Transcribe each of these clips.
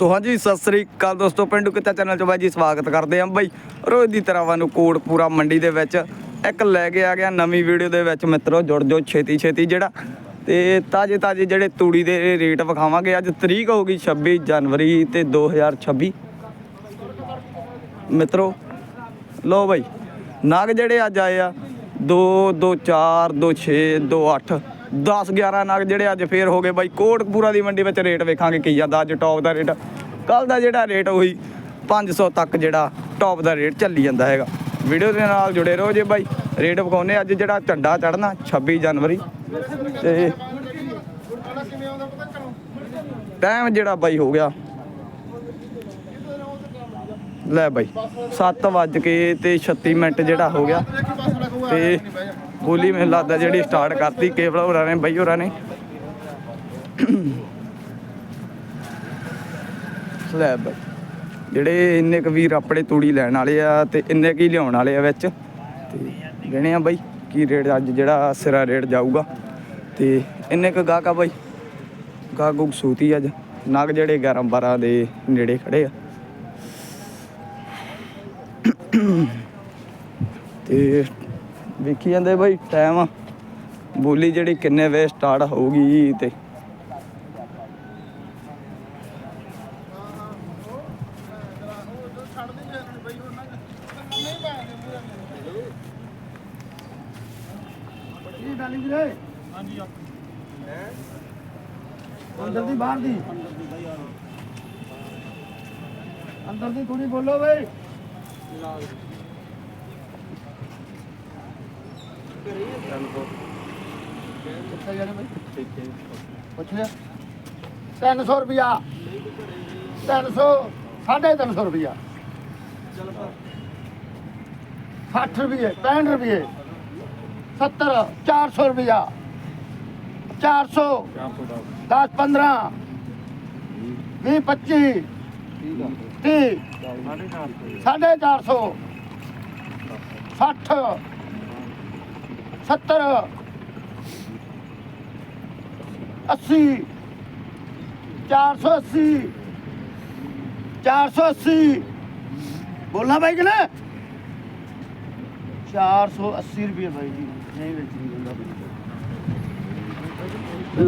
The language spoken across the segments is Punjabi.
ਸੋ ਹਾਂਜੀ, ਸਤਿ ਸ੍ਰੀ ਅਕਾਲ ਦੋਸਤੋ, ਪਿੰਡੂ ਕਿੱਤਾ ਚੈਨਲ 'ਚ ਬਾਈ ਜੀ ਸਵਾਗਤ ਕਰਦੇ ਆਂ ਬਾਈ ਰੋਜ਼ ਦੀ ਤਰ੍ਹਾਂ ਵਾਨੂੰ ਕੋਟਪੂਰਾ ਮੰਡੀ ਦੇ ਵਿੱਚ ਇੱਕ ਲੈ ਕੇ ਆ ਗਿਆ ਨਵੀਂ ਵੀਡੀਓ ਦੇ ਵਿੱਚ ਮਿੱਤਰੋ, ਜੁੜ ਜਾਓ ਛੇਤੀ ਛੇਤੀ ਜਿਹੜਾ। ਤੇ ਤਾਜੇ ਤਾਜੇ ਜਿਹੜੇ ਤੂੜੀ ਦੇ ਰੇਟ ਵਿਖਾਵਾਂਗੇ, ਅੱਜ ਤਰੀਕ ਹੋਊਗੀ 26 ਜਨਵਰੀ ਤੇ 2026 ਮਿੱਤਰੋ ਲੋ ਬਾਈ, ਨਾਗ ਜਿਹੜੇ ਅੱਜ ਆਏ ਆ 2 2 4 2 6 2 8 10 11 ਨਾਗ ਜਿਹੜੇ ਅੱਜ ਫੇਰ ਹੋ ਗਏ ਬਾਈ। ਕੋਟਕਪੂਰਾ ਦੀ ਮੰਡੀ ਵਿੱਚ ਰੇਟ ਵੇਖਾਂਗੇ ਕੀ ਜਾਂਦਾ ਅੱਜ ਟੌਪ ਦਾ ਰੇਟ। ਕੱਲ ਦਾ ਜਿਹੜਾ ਰੇਟ ਉਹੀ 500 ਤੱਕ ਜਿਹੜਾ ਟੌਪ ਦਾ ਰੇਟ ਚੱਲੀ ਜਾਂਦਾ ਹੈਗਾ। ਵੀਡੀਓ ਦੇ ਨਾਲ ਜੁੜੇ ਰਹੋ ਜੇ ਬਾਈ। ਰੇਟ ਵਿਖਾਉਨੇ ਅੱਜ ਜਿਹੜਾ ਝੰਡਾ ਚੜਨਾ 26 ਜਨਵਰੀ। ਤੇ ਟਾਈਮ ਜਿਹੜਾ ਬਾਈ ਹੋ ਗਿਆ। ਲੈ ਬਾਈ 7 ਵੱਜ ਕੇ ਤੇ 36 ਮਿੰਟ ਜਿਹੜਾ ਹੋ ਗਿਆ। ਤੇ ਬੋਲੀ ਮੈਨੂੰ ਲੱਗਦਾ ਜਿਹੜੀ ਸਟਾਰਟ ਕਰਤੀ ਕੇਵਲ ਹੋਰਾਂ ਨੇ ਬਾਈ ਹੋਰਾਂ ਨੇ। ਬਾਈ। ਜਿਹੜੇ ਇੰਨੇ ਕੁ ਵੀਰ ਆਪਣੇ ਤੂੜੀ ਲੈਣ ਵਾਲੇ ਆ ਤੇ ਇੰਨੇ ਕੀ ਲਿਆਉਣ ਵਾਲੇ ਆ ਵਿੱਚ। ਤੇ ਗਣੇ ਆ ਬਾਈ ਕੀ ਰੇਟ ਅੱਜ ਜਿਹੜਾ ਸਿਰਾ ਰੇਟ ਜਾਊਗਾ। ਤੇ ਇੰਨੇ ਕੁ ਗਾਹਕ ਆ ਬਾਈ। ਗਾਹਕ ਗੁੱਕ ਸੂਤੀ ਅੱਜ। ਨਗ ਜਿਹੜੇ 11 12 ਦੇ ਨੇੜੇ ਖੜੇ ਆ। ਤੇ ਵੇਖੀ ਜਾਂਦੇ ਬਾਈ ਟਾਈਮ ਬੋਲੀ ਜਿਹੜੀ ਕਿੰਨੇ ਵੇ ਸਟਾਰਟ ਹੋਊਗੀ ਤੇ ਇਹ ਡਾਲੀ ਵੀਰੇ ਹਾਂਜੀ ਅੰਦਰ ਦੀ ਬਾਹਰ ਦੀ ਅੰਦਰ ਦੀ ਥੋੜੀ ਬੋਲੋ ਬਈ ਕਿੱਥੇ ਜਾਣੇ ਬਈ ਪੁੱਛ ਲਿਆ 300 ਰੁਪਿਆ 300 350 ਰੁਪਿਆ 60 ਰੁਪਏ। 65 ਰੁਪਏ 70 400 ਰੁਪਿਆ 400 10 15 20 25 30 ਸਾਢੇ 400 60 70 80 480 480 ਬੋਲਣਾ ਭਾਈ ਕਿ ਨਾ? 480 ਰੁਪਏ ਭਾਈ ਜੀ। ਨਹੀਂ ਵਿੱਚ ਨਹੀਂ ਹੁੰਦਾ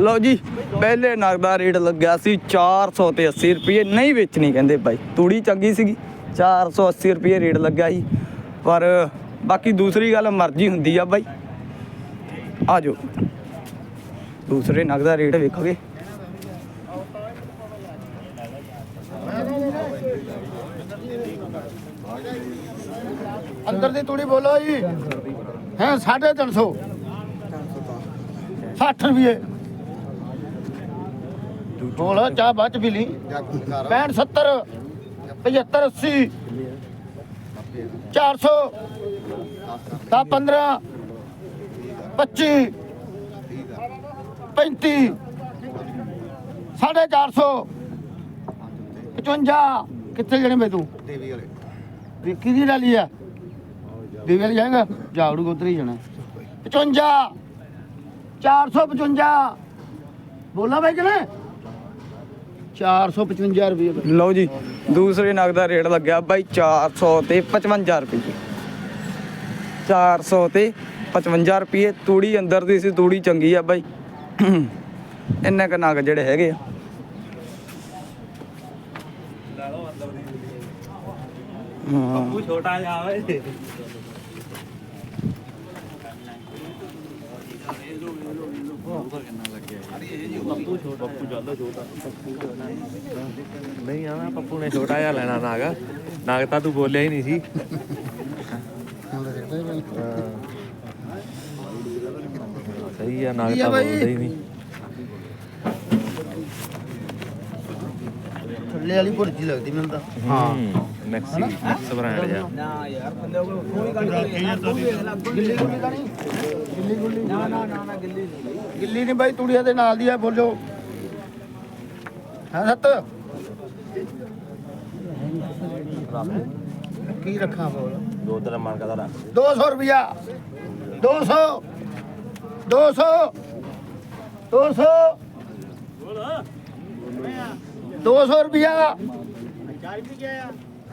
ਲਓ ਜੀ, ਪਹਿਲੇ ਨਗ ਦਾ ਰੇਟ ਲੱਗਿਆ ਸੀ 400 ਤੇ 80 ਰੁਪਏ। ਨਹੀਂ ਵੇਚਣੀ ਕਹਿੰਦੇ ਬਾਈ, ਤੂੜੀ ਚੰਗੀ ਸੀਗੀ। 480 ਰੁਪਏ ਰੇਟ ਲੱਗਿਆ ਜੀ। ਪਰ ਬਾਕੀ ਦੂਸਰੀ ਗੱਲ ਮਰਜ਼ੀ ਹੁੰਦੀ ਆ ਬਾਈ। ਆ ਜਾਓ ਦੂਸਰੇ ਨਗ ਦਾ ਰੇਟ ਵੇਖੋਗੇ। ਅੰਦਰ ਦੀ ਤੂੜੀ ਬੋਲੋ ਜੀ। ਹੈ 350 60 ਰੁਪਏ ਬੋਲ, ਚਾਹ ਬਾਅਦ ਚ ਪੀ ਲਈ। 65 70 75 80 400 10 15 25 35 ਸਾਢੇ 400 55 ਕਿੱਥੇ ਜਣੇ ਮੈਂ ਤੂੰ? ਦੇਵੀ ਵਾਲੇ। ਵਿੱਕੀ ਦੀ ਡਾਲੀ ਆ। ਦੇਵੇ ਵਾਲੀ ਜਾਏਗਾ? ਜਾਵੜੂ ਉਧਰ ਹੀ ਜਾਣਾ। 55 455 ਬੋਲਾ ਬਾਈ ਕਿ ਨਾ 455 ਰੁਪਏ ਲਓ ਜੀ ਦੂਸਰੇ ਨਗ ਦਾ ਰੇਟ ਲੱਗਿਆ ਬਾਈ 400 ਤੇ 55 ਰੁਪਏ 400 ਤੇ 55 ਰੁਪਏ ਤੂੜੀ ਅੰਦਰ ਦੀ ਸੀ ਤੂੜੀ ਚੰਗੀ ਆ ਬਾਈ। ਇੰਨੇ ਕ ਨਗ ਜਿਹੜੇ ਹੈਗੇ ਆ। ਹਾਂ ਛੋਟਾ ਜਿਹਾ ਓਏ। ਨਹੀਂ ਆਣਾ ਪੱਪੂ ਨੇ ਛੋਟਾ ਜਿਹਾ ਲੈਣਾ ਨਾਗ। ਨਾਗ ਤਾਂ ਤੂੰ ਬੋਲਿਆ ਹੀ ਨਹੀਂ ਸੀ। ਸਹੀ ਆ ਤਾਂ? ਬੋਲਦਾ ਹੀ ਨਹੀਂ। ਥੱਲੇ ਵਾਲੀ ਭੁਰਜੀ ਲੱਗਦੀ ਮੈਨੂੰ ਤਾਂ। ਹਾਂ। ਮੈਕਸੀ ਮੈਕਸ ਬ੍ਰਾਂਡ ਜਾ ਗਿੱਲੀ ਗੁੱਲੀ ਤਾਂ ਨਹੀਂ। ਗਿੱਲੀ ਗੁੱਲੀ ਨਾ ਨਾ ਨਾ ਗਿੱਲੀ ਗਿੱਲੀ ਨਹੀਂ ਬਾਈ ਤੂੜੀਆਂ ਦੇ ਨਾਲ ਦੀ ਆ ਬੋਲੋ। ਹਾਂ ਸੱਤ? ਕੀ ਰੱਖਾਂ ਬੋਲ? ਦੋ ਤੇਰਾ ਮਨ ਕਰਦਾ ਰੱਖ। 200 ਰੁਪਿਆ 200 200 200 200 ਰੁਪਿਆ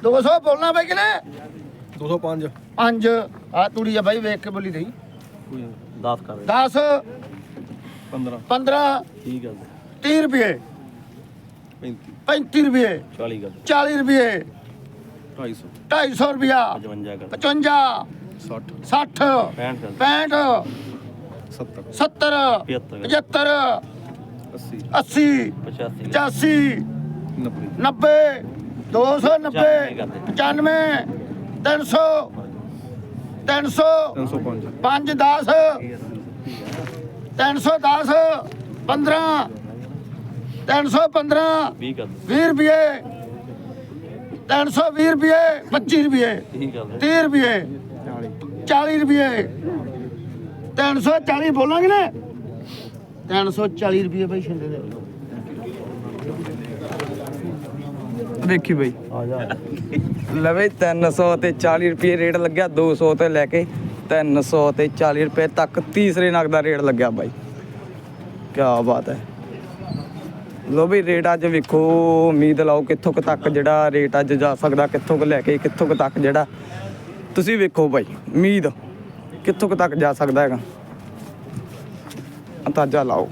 200 ਬੋਲਣਾ ਬਈ ਕਿਨੇ 205 ਪੰਜ। ਆ ਤੂੜੀ ਆ ਬਾਈ ਵੇਖ ਕੇ ਬੋਲੀ ਰਹੀ 10 ਕਰ 10 15 15 ਠੀਕ ਹੈ 30 ਰੁਪਏ। 35 35 ਰੁਪਏ। 40 ਕਰ 40 ਰੁਪਏ। 250 250 ਰੁਪਿਆ 55 ਕਰ 55 60 60 65 ਕਰ 65 70 70 75 75 80 80 85 85 90 90 290 95 300 300 305 5 10 310 15 315 20 ਕਰ 20 ਰੁਪਏ 320 ਰੁਪਏ 25 ਰੁਪਏ ਠੀਕ ਕਰ 30 ਰੁਪਏ 40 ਰੁਪਏ 340 ਬੋਲਾਂਗੇ ਨਾ। 340 ਰੁਪਏ ਬਈ ਛਿੰਦੇ ਦੇ ਦੇਖੀ ਬਈ। ਆ ਜਾ। ਲਵੇ 300 ਤੇ 40 ਰੁਪਏ ਰੇਟ ਲੱਗਿਆ 200 ਤੇ ਲੈ ਕੇ 300 ਤੇ 40 ਰੁਪਏ ਤੱਕ ਤੀਸਰੇ ਨਗ ਦਾ ਰੇਟ ਲੱਗਿਆ ਬਾਈ। ਕੀ ਬਾਤ ਹੈ। ਲੋ ਵੀ ਰੇਟ ਅੱਜ ਵੇਖੋ ਉਮੀਦ ਲਾਓ ਕਿੱਥੋਂ ਕੁ ਤੱਕ ਜਿਹੜਾ ਰੇਟ ਅੱਜ ਜਾ ਸਕਦਾ ਕਿੱਥੋਂ ਕੁ ਲੈ ਕੇ ਕਿੱਥੋਂ ਕੁ ਤੱਕ ਜਿਹੜਾ। ਤੁਸੀਂ ਵੇਖੋ ਬਾਈ ਉਮੀਦ। ਕਿੱਥੋਂ ਕੁ ਤੱਕ ਜਾ ਸਕਦਾ ਹੈਗਾ? ਅੰਦਾਜ਼ਾ ਲਾਓ।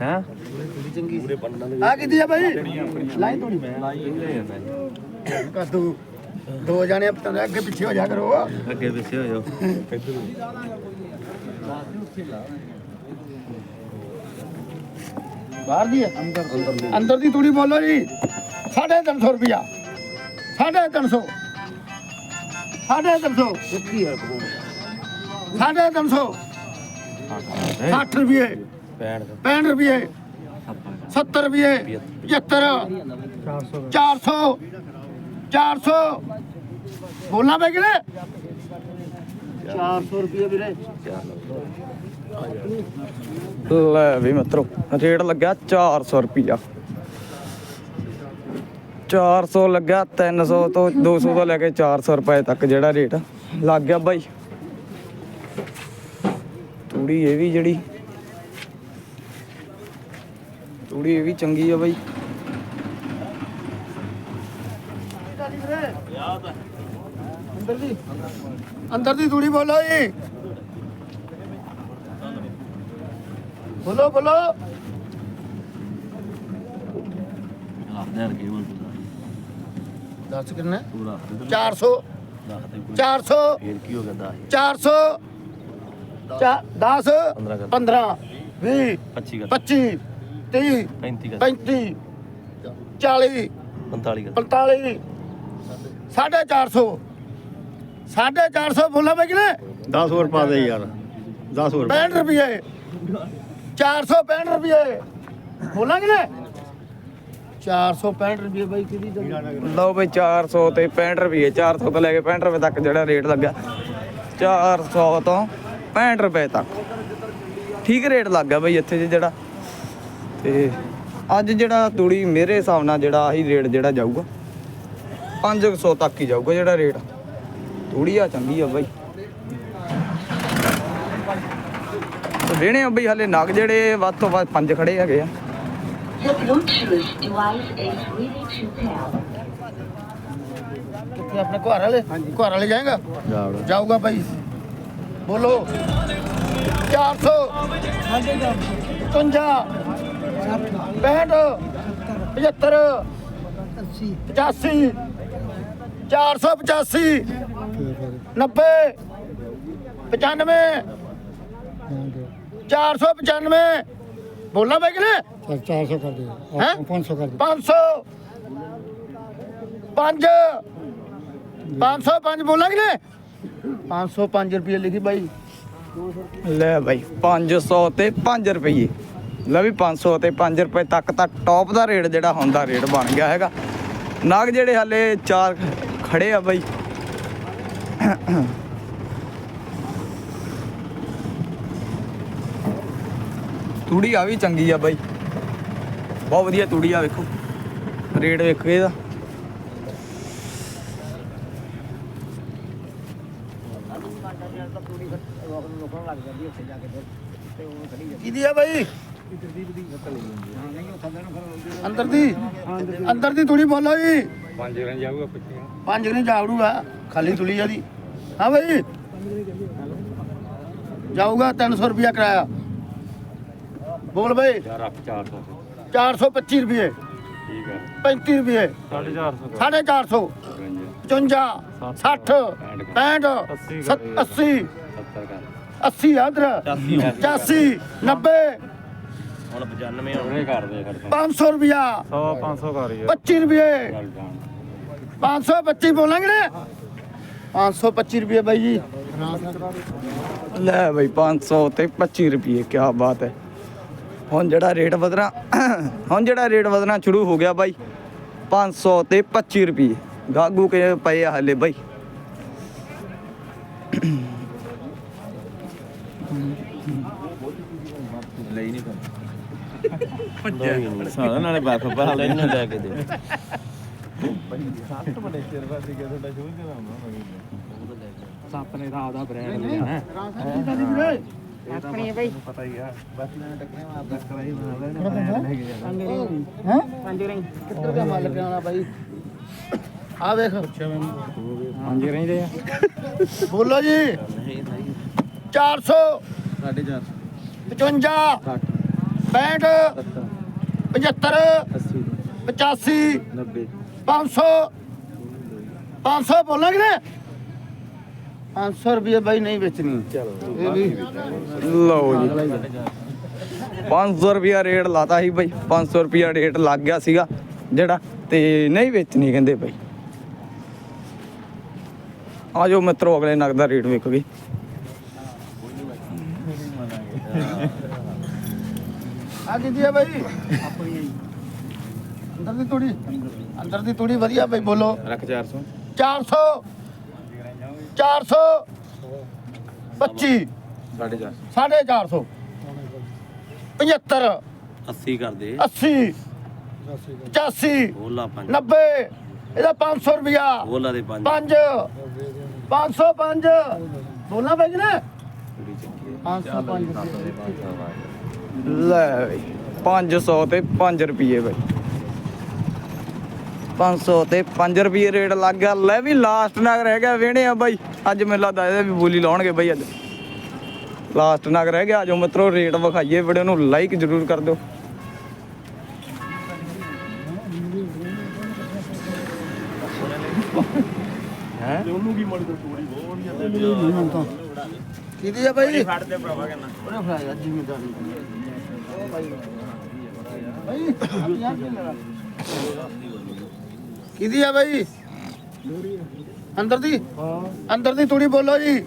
ਹੈ? ਆ ਕਿੱਦੀ ਆ ਬਾਈ? ਲਾਈ ਤੋੜੀ। ਮੈਂ ਕਦੂ। ਦੋ ਜਾਣੇ ਪਤਾ ਅੱਗੇ ਪਿੱਛੇ ਹੋ ਜਾ ਕਰੋ। ਅੱਗੇ ਪਿੱਛੇ ਹੋ ਜਾਓ। ਬਾਹਰ ਦੀ ਹੈ? ਅੰਦਰ ਅੰਦਰ ਦੀ ਤੂੜੀ ਬੋਲੋ ਜੀ। 350 ਰੁਪਿਆ 350 350 ਕੀ ਹੈ 350 60 ਰੁਪਏ। 65 65 ਰੁਪਏ। 70 ਰੁਪਏ 75 400 400 ਬੋਲਣਾ ਪੈ ਕਿਨੇ 400 ਰੁਪਏ ਵੀਰੇ। ਲੈ ਵੀ ਮਿੱਤਰੋ, ਰੇਟ ਲੱਗਿਆ 400 ਰੁਪਿਆ 400 ਲੱਗਿਆ 300 ਤੋਂ 200 ਤੋਂ ਲੈ ਕੇ 400 ਰੁਪਏ ਤੱਕ ਜਿਹੜਾ ਰੇਟ ਲੱਗ ਗਿਆ ਬਾਈ। ਤੂੜੀ ਇਹ ਵੀ ਜਿਹੜੀ, ਤੂੜੀ ਇਹ ਵੀ ਚੰਗੀ ਆ ਬਾਈ। ਅੰਦਰ ਦੀ ਅੰਦਰ ਦੀ ਤੂੜੀ ਬੋਲੋ ਜੀ। ਬੋਲੋ ਬੋਲੋ। ਦੱਸ ਕਿੰਨਾ? ਪੂਰਾ। 400 ਦੱਸ ਤੇ ਕੋਈ। 400 ਫੇਰ ਕੀ ਹੋ ਗਿਆ 10 400 10 15 15 20 25 ਕਰ 25 30 35 ਕਰ 35 40 45 ਕਰ 45 ਸਾਢੇ 400 ਸਾਢੇ 400 ਬੋਲਾ ਬਈ ਕਿਨੇ? 10 ਹੋਰ ਪਾ ਦੇ ਯਾਰ। 10 ਹੋਰ 65 ਰੁਪਏ 465 ਰੁਪਏ। ਬੋਲਾਂਗੇ ਨਾ? 465 ਰੁਪਏ ਬਾਈ, ਕਿਹਦੀ ਜਗ੍ਹਾ? ਲਓ ਬਈ 400 ਤੇ 65 ਰੁਪਏ 400 ਤੋਂ ਲੈ ਕੇ 65 ਰੁਪਏ ਤੱਕ ਜਿਹੜਾ ਰੇਟ ਲੱਗਾ 400 ਤੋਂ 65 ਰੁਪਏ ਤੱਕ। ਠੀਕ ਰੇਟ ਲੱਗ ਗਿਆ ਬਈ ਇੱਥੇ ਜੇ ਜਿਹੜਾ। ਤੇ ਅੱਜ ਜਿਹੜਾ ਤੂੜੀ ਮੇਰੇ ਹਿਸਾਬ ਨਾਲ ਜਿਹੜਾ ਆਹੀ ਰੇਟ ਜਿਹੜਾ ਜਾਊਗਾ। 500 ਤੱਕ ਹੀ ਜਾਊਗਾ ਜਿਹੜਾ ਰੇਟ। ਤੂੜੀ ਆ ਚੰਗੀ ਆ ਬਾਈ। ਵੇਣੇ ਆ ਬਈ ਹਲੇ ਨਗ ਜਿਹੜੇ ਵੱਧ ਤੋਂ ਵੱਧ ਪੰਜ ਖੜੇ ਹੈਗੇ ਆ। The Bluetooth device is ready to pair. ਕਿੱਥੇ ਆਪਣੇ ਘਰ ਵਾਲੇ ਘਰ ਵਾਲੇ ਜਾਏਗਾ? ਜਾਊਗਾ ਭਾਈ ਬੋਲੋ। 400 55 65 75 85 485 90 95 495 ਬੋਲਾਂ ਬਾਈ ਕਿਨੇ 400 ਕਰ ਦਿਓ ਹੈਂ? 500 ਕਰ ਦਿਓ 500 5 505 ਬੋਲਾਂ ਕਿਨੇ 505 ਰੁਪਏ ਲਿਖੀ ਬਾਈ। ਲੈ ਬਾਈ 500 ਤੇ 5 ਰੁਪਏ ਲੈ ਵੀ 500 ਤੇ 5 ਰੁਪਏ ਤੱਕ ਤਾਂ ਟੌਪ ਦਾ ਰੇਟ ਜਿਹੜਾ ਹੁੰਦਾ ਰੇਟ ਬਣ ਗਿਆ ਹੈਗਾ। ਨਾਗ ਜਿਹੜੇ ਹਾਲੇ ਚਾਰ ਖੜੇ ਆ ਬਾਈ। ਤੂੜੀ ਆ ਵੀ ਚੰਗੀ ਆ ਬਾਈ। ਬਹੁਤ ਵਧੀਆ ਤੂੜੀ ਆ ਵੇਖੋ। ਰੇਟ ਵੇਖੋ ਇਹਦਾ। ਕਿਹਦੀ ਆ ਬਾਈ? ਅੰਦਰ ਦੀ। ਅੰਦਰ ਦੀ ਥੋੜੀ ਬੋਲੋ ਜੀ। ਪੰਜ ਗਰਾਂ ਜਾਊਗਾ ਪਿੱਛੇ ਪੰਜ ਗਰਾਂ ਜਾਊਗਾ ਖਾਲੀ ਤੁਲੀ ਆ ਹਾਂ ਬਾਈ। ਜਾਊਗਾ 300 ਰੁਪਿਆ ਕਿਰਾਇਆ। ਬੋਲ ਬਾਈ। 400 425 ਰੁਪਏ। ਠੀਕ ਹੈ। 35 ਰੁਪਏ। 450 450 55 60 65 80 80 ਆਦਰ 85 90 ਹੁਣ 95 ਹੋਣੇ ਕਰਦੇ 500 ਰੁਪਿਆ 100 500 ਕਰ 25 ਰੁਪਏ। 525 ਬੋਲਾਂਗੇ ਨੇ। 525 ਰੁਪਏ ਬਾਈ ਜੀ। ਲੈ ਬਈ 500 ਤੇ 25 ਰੁਪਏ ਕੀ ਬਾਤ ਹੈ। ਹੁਣ ਜਿਹੜਾ ਰੇਟ ਵਧਣਾ ਹੁਣ ਜਿਹੜਾ ਰੇਟ ਵਧਣਾ ਸ਼ੁਰੂ ਹੋ ਗਿਆ ਬਾਈ 500 ਤੇ 25 ਰੁਪਏ। ਗਾਗੂ ਕੇ ਪਏ ਆ ਹਲੇ ਬਾਈ। ਸਾਰਾ ਨਾਲੇ ਬਾਤ ਪਾ ਲੈਣ ਲੈ ਕੇ ਦੇ। ਸੱਪ ਨੇ ਤਾਂ ਆਪਦਾ ਬ੍ਰਾਂਡ ਲਿਆ ਹੈ ਆਪਣੀ ਬਾਈ। ਪਤਾ ਹੀ ਆ। ਬਾਕੀ ਨੇ ਟੱਕਰੇ ਮਾਰਦਾ ਕਰਾਈ ਹੈ? ਪੰਜ ring ਕਿੱਧਰ ਦਾ ਮਾਲ ਲੱਗਣਾ ਬਾਈ? ਆ ਵੇਖ ਪੰਜ ਰਹਿੰਦੇ ਆ। ਬੋਲੋ ਜੀ। 400 450 55 65 75 85 90 500 500 ਬੋਲਾਂਗੇ ਨੇ 500 ਰੁਪਏ ਬਾਈ ਨਹੀਂ ਵੇਚਣੀ। ਚਲੋ ਇਹ ਵੀ ਲਓ ਜੀ। 500 ਰੁਪਿਆ ਰੇਟ ਲਾਤਾ ਸੀ ਬਾਈ। 500 ਰੁਪਿਆ ਰੇਟ ਲੱਗ ਗਿਆ ਸੀਗਾ ਜਿਹੜਾ ਤੇ ਨਹੀਂ ਵੇਚਣੀ ਕਹਿੰਦੇ ਬਾਈ। ਆਜੋ ਮਿੱਤਰੋ ਅਗਲੇ ਨਗ ਦਾ ਰੇਟ ਵੇਖ ਗਏ ਆ ਕਿੰਦੀ ਆ ਬਾਈ? ਅੰਦਰ ਦੀ ਤੂੜੀ। ਅੰਦਰ ਦੀ ਤੂੜੀ ਵਧੀਆ ਬਾਈ ਬੋਲੋ। ਰੱਖ 400 400 400 25 450 450 75 80 ਕਰਦੇ 80 85 ਬੋਲਾ 5 90 ਇਹਦਾ 500 ਰੁਪਿਆ ਬੋਲਾ ਦੇ 5 5 505 ਬੋਲਣਾ ਬਾਈ ਨੇ? 505 ਲੈ ਬਈ। 500 ਤੇ 5 ਰੁਪਏ ਬਈ। 500 ਤੇ 5 ਰੁਪਏ ਰੇਟ ਲੱਗ ਗਿਆ। ਲੈ ਵੀ ਲਾਸਟ ਨਗ ਰਹਿ ਗਿਆ ਵੇਣੇ ਆ ਬਾਈ। ਅੱਜ ਮੈਨੂੰ ਲੱਗਦਾ ਇਹਦੇ ਵੀ ਬੋਲੀ ਲਾਉਣਗੇ ਬਾਈ ਅੱਜ। ਲਾਸਟ ਨਗ ਰਹਿ ਗਿਆ ਆਜੋ ਮਿੱਤਰੋ ਰੇਟ ਵਿਖਾਈਏ ਵੀਡੀਓ ਨੂੰ ਲਾਈਕ ਜ਼ਰੂਰ ਕਰ ਦਿਓ। ਕਿਹਦੀ ਆ ਬਾਈ? ਫੜ ਦੇ ਭਰਾਵਾ ਕਹਿੰਦਾ ਉਹਨੇ ਫੜਾਇਆ ਜ਼ਿਮੀਦਾਰੀ। ਬਾਈ ਕਿਹਦੀ ਆ ਬਾਈ? ਅੰਦਰ ਦੀ? ਅੰਦਰ ਦੀ ਤੂੜੀ ਬੋਲੋ ਜੀ।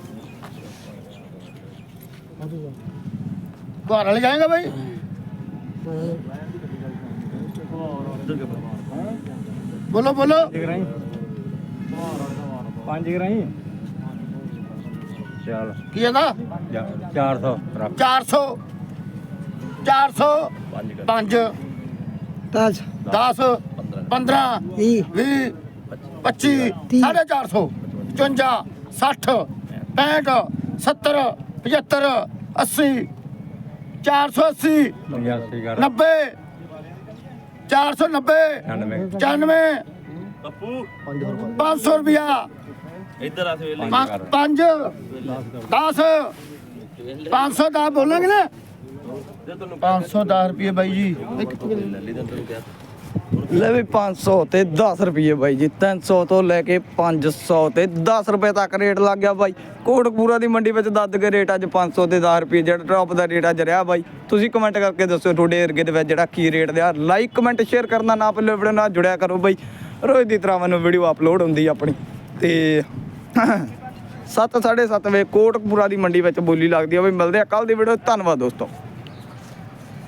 ਘਰ ਵਾਲੇ ਜਾਏਗਾ ਬਾਈ? ਬੋਲੋ ਬੋਲੋ। ਪੰਜ ਗਰਾਈ। ਚੱਲ। ਕੀ ਇਹਦਾ 400 ਰੱਖ। 400 400 5 10 10 15 20 25 450 55 60 65 70 75 80 480 85 ਕਰ 90 490 95 500 ਰੁਪਿਆ ਇੱਧਰ ਆ ਸਵੇਲੇ। 5 10 500 ਦਾ ਬੋਲਾਂਗੇ ਨਾ। 510 ਰੁਪਏ ਬਾਈ ਜੀ। ਲੈ ਵੀ 500 ਤੇ 10 ਰੁਪਏ ਬਾਈ ਜੀ 300 ਤੋਂ ਲੈ ਕੇ 500 ਤੇ 10 ਰੁਪਏ ਤੱਕ ਰੇਟ ਲੱਗ ਗਿਆ ਬਾਈ। ਕੋਟਕਪੂਰਾ ਦੀ ਮੰਡੀ ਵਿੱਚ ਦੱਦ ਕੇ ਰੇਟ ਅੱਜ 500 ਤੇ 10 ਰੁਪਏ ਜਿਹੜਾ ਟੌਪ ਦਾ ਰੇਟ ਅੱਜ ਰਿਹਾ ਬਾਈ। ਤੁਸੀਂ ਕਮੈਂਟ ਕਰਕੇ ਦੱਸਿਓ ਤੁਹਾਡੇ ਏਰੀਏ ਦੇ ਵਿੱਚ ਜਿਹੜਾ ਕੀ ਰੇਟ ਦਿਆ ਲਾਈਕ ਕਮੈਂਟ ਸ਼ੇਅਰ ਕਰਨਾ ਨਾ ਭੁੱਲਿਓ, ਵੀਡੀਓ ਨਾਲ ਜੁੜਿਆ ਕਰੋ ਬਾਈ। ਰੋਜ਼ ਦੀ ਤਰ੍ਹਾਂ ਮੈਨੂੰ ਵੀਡੀਓ ਅਪਲੋਡ ਹੁੰਦੀ ਆ ਆਪਣੀ। ਤੇ 7 7:30 ਵਜੇ ਕੋਟਕਪੂਰਾ ਦੀ ਮੰਡੀ ਵਿੱਚ ਬੋਲੀ ਲੱਗਦੀ ਆ ਬਈ। ਮਿਲਦੇ ਆ ਕੱਲ ਦੀ ਵੀਡੀਓ। ਧੰਨਵਾਦ ਦੋਸਤੋ।